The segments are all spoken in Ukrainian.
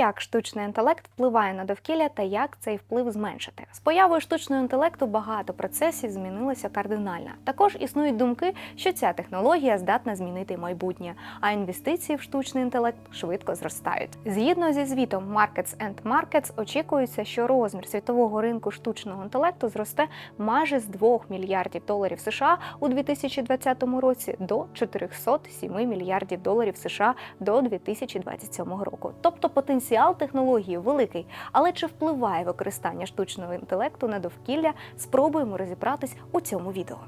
як штучний інтелект впливає на довкілля та як цей вплив зменшити. З появою штучного інтелекту багато процесів змінилося кардинально. Також існують думки, що ця технологія здатна змінити майбутнє, а інвестиції в штучний інтелект швидко зростають. Згідно зі звітом Markets and Markets, очікується, що розмір світового ринку штучного інтелекту зросте майже з 2 мільярдів доларів США у 2020 році до 407 мільярдів доларів США до 2027 року. Тобто потенціал технології великий, але чи впливає використання штучного інтелекту на довкілля? Спробуємо розібратись у цьому відео.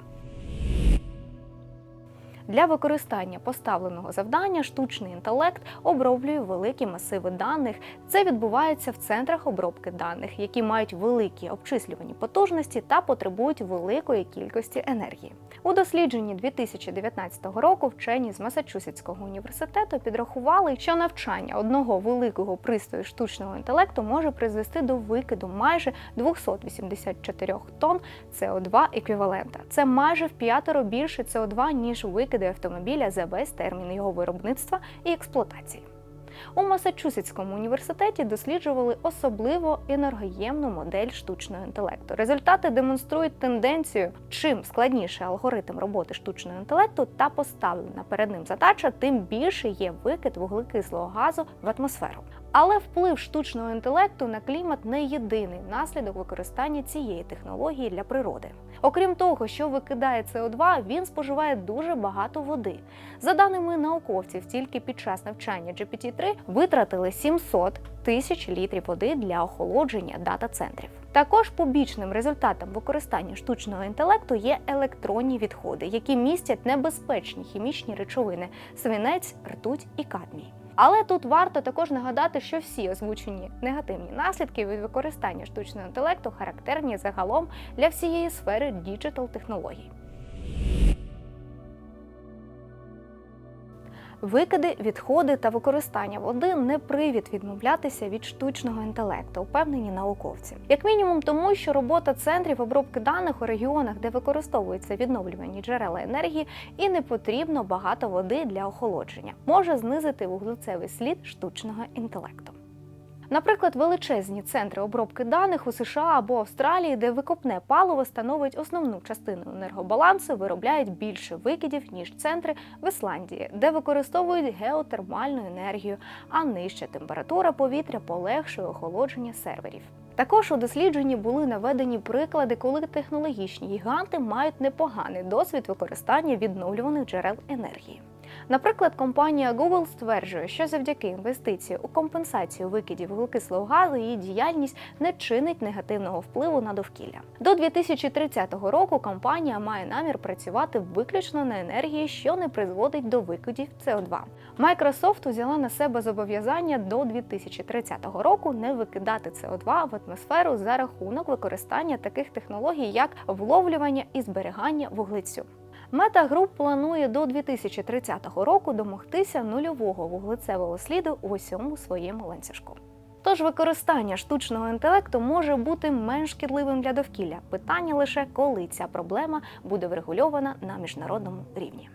Для використання поставленого завдання штучний інтелект оброблює великі масиви даних. Це відбувається в центрах обробки даних, які мають великі обчислювані потужності та потребують великої кількості енергії. У дослідженні 2019 року вчені з Масачусетського університету підрахували, що навчання одного великого пристрою штучного інтелекту може призвести до викиду майже 284 тонн СО2 еквівалента. Це майже в п'ятеро більше СО2, ніж викиди автомобіля за весь термін його виробництва і експлуатації. У Масачусетському університеті досліджували особливо енергоємну модель штучного інтелекту. Результати демонструють тенденцію, чим складніше алгоритм роботи штучного інтелекту та поставлена перед ним задача, тим більше є викид вуглекислого газу в атмосферу. Але вплив штучного інтелекту на клімат не єдиний наслідок використання цієї технології для природи. Окрім того, що викидає СО2, він споживає дуже багато води. За даними науковців, тільки під час навчання GPT-3 витратили 700 тисяч літрів води для охолодження дата-центрів. Також побічним результатом використання штучного інтелекту є електронні відходи, які містять небезпечні хімічні речовини свинець, ртуть і кадмій. Але тут варто також нагадати, що всі озвучені негативні наслідки від використання штучного інтелекту характерні загалом для всієї сфери діджитал технологій. Викиди, відходи та використання води не привід відмовлятися від штучного інтелекту, упевнені науковці. Як мінімум, тому що робота центрів обробки даних у регіонах, де використовуються відновлювані джерела енергії, і не потрібно багато води для охолодження, може знизити вуглецевий слід штучного інтелекту. Наприклад, величезні центри обробки даних у США або Австралії, де викопне паливо становить основну частину енергобалансу, виробляють більше викидів ніж центри в Ісландії, де використовують геотермальну енергію, а нижча температура повітря полегшує охолодження серверів. Також у дослідженні були наведені приклади, коли технологічні гіганти мають непоганий досвід використання відновлюваних джерел енергії. Наприклад, компанія Google стверджує, що завдяки інвестиції у компенсацію викидів вуглекислого газу її діяльність не чинить негативного впливу на довкілля. До 2030 року компанія має намір працювати виключно на енергії, що не призводить до викидів СО2. Microsoft взяла на себе зобов'язання до 2030 року не викидати СО2 в атмосферу за рахунок використання таких технологій, як вловлювання і зберігання вуглецю. Мета груп планує до 2030 року домогтися нульового вуглецевого сліду у усьому своєму ланцюжку. Тож використання штучного інтелекту може бути менш шкідливим для довкілля. Питання лише коли ця проблема буде врегульована на міжнародному рівні.